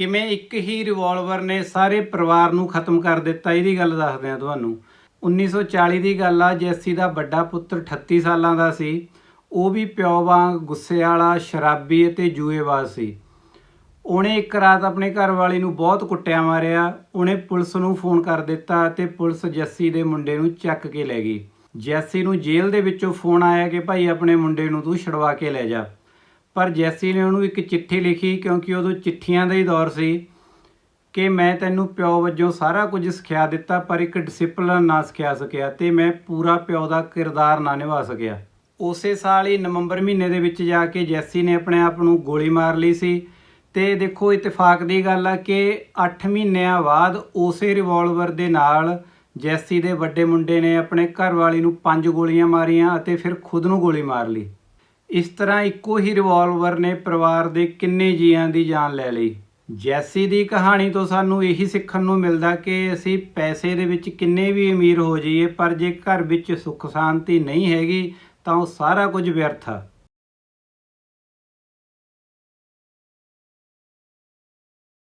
ਕਿਵੇਂ ਇੱਕ ਹੀ ਰਿਵਾਲਵਰ ਨੇ ਸਾਰੇ ਪਰਿਵਾਰ ਨੂੰ ਖਤਮ ਕਰ ਦਿੱਤਾ? ਇਹਦੀ ਗੱਲ ਦੱਸਦੇ ਆ ਤੁਹਾਨੂੰ। 1940 ਦੀ ਗੱਲ ਆ, ਜੈਸੀ ਦਾ ਵੱਡਾ ਪੁੱਤਰ 38 ਸਾਲਾਂ ਦਾ ਸੀ, ਉਹ ਵੀ ਪਿਓ ਵਾਂਗ ਗੁੱਸੇ ਵਾਲਾ, ਸ਼ਰਾਬੀ ਅਤੇ ਜੂਏਬਾਜ਼ ਸੀ। ਉਹਨੇ ਇੱਕ ਰਾਤ ਆਪਣੇ ਘਰ ਵਾਲੀ ਨੂੰ ਬਹੁਤ ਕੁੱਟਿਆ ਮਾਰਿਆ। ਉਹਨੇ ਪੁਲਿਸ ਨੂੰ ਫੋਨ ਕਰ ਦਿੱਤਾ ਅਤੇ ਪੁਲਿਸ ਜੱਸੀ ਦੇ ਮੁੰਡੇ ਨੂੰ ਚੱਕ ਕੇ ਲੈ ਗਈ। ਜੈਸੀ ਨੂੰ ਜੇਲ੍ਹ ਦੇ ਵਿੱਚੋਂ ਫੋਨ ਆਇਆ ਕਿ, ਭਾਈ, ਆਪਣੇ ਮੁੰਡੇ ਨੂੰ ਤੂੰ ਛੁਡਵਾ ਕੇ ਲੈ ਜਾ। ਪਰ ਜੈਸੀ ਨੇ ਉਹਨੂੰ ਇੱਕ ਚਿੱਠੀ ਲਿਖੀ ਕਿਉਂਕਿ ਉਦੋਂ ਚਿੱਠੀਆਂ ਦਾ ਹੀ ਦੌਰ ਸੀ ਕਿ ਮੈਂ ਤੈਨੂੰ ਪਿਓ ਵਜੋਂ ਸਾਰਾ ਕੁਝ ਸਿਖਿਆ ਦਿੱਤਾ ਪਰ ਇੱਕ ਡਿਸਪਲਿਨ ਨਾ ਸਿਖਿਆ ਸਕਿਆ ਤੇ ਮੈਂ ਪੂਰਾ ਪਿਓ ਦਾ ਕਿਰਦਾਰ ਨਾ ਨਿਭਾ ਸਕਿਆ। ਉਸੇ ਸਾਲ ਹੀ ਨਵੰਬਰ ਮਹੀਨੇ ਦੇ ਵਿੱਚ ਜਾ ਕੇ ਜੈਸੀ ਨੇ ਆਪਣੇ ਆਪ ਨੂੰ ਗੋਲੀ ਮਾਰ ਲਈ ਸੀ ਤੇ ਦੇਖੋ ਇਤਫਾਕ ਦੀ ਗੱਲ ਆ ਕਿ 8 ਮਹੀਨਿਆਂ ਬਾਅਦ ਉਸੇ ਰਿਵਾਲਵਰ ਦੇ ਨਾਲ ਜੈਸੀ ਦੇ ਵੱਡੇ ਮੁੰਡੇ ਨੇ ਆਪਣੇ ਘਰ ਵਾਲੀ ਨੂੰ ਪੰਜ ਗੋਲੀਆਂ ਮਾਰੀਆਂ ਅਤੇ ਫਿਰ ਖੁਦ ਨੂੰ ਗੋਲੀ ਮਾਰ ਲਈ। ਇਸ ਤਰ੍ਹਾਂ ਇੱਕੋ ਹੀ ਰਿਵਾਲਵਰ ਨੇ ਪਰਿਵਾਰ ਦੇ ਕਿੰਨੇ ਜੀਆਂ ਦੀ ਜਾਨ ਲੈ ਲਈ। ਜੈਸੀ ਦੀ ਕਹਾਣੀ ਤੋਂ ਸਾਨੂੰ ਇਹੀ ਸਿੱਖਣ ਨੂੰ ਮਿਲਦਾ ਕਿ ਅਸੀਂ ਪੈਸੇ ਦੇ ਵਿੱਚ ਕਿੰਨੇ ਵੀ ਅਮੀਰ ਹੋ ਜਾਈਏ, ਪਰ ਜੇ ਘਰ ਵਿੱਚ ਸੁੱਖ ਸ਼ਾਂਤੀ ਨਹੀਂ ਹੈਗੀ, ਤਾਂ ਉਹ ਸਾਰਾ ਕੁਝ ਵਿਅਰਥ ਆ।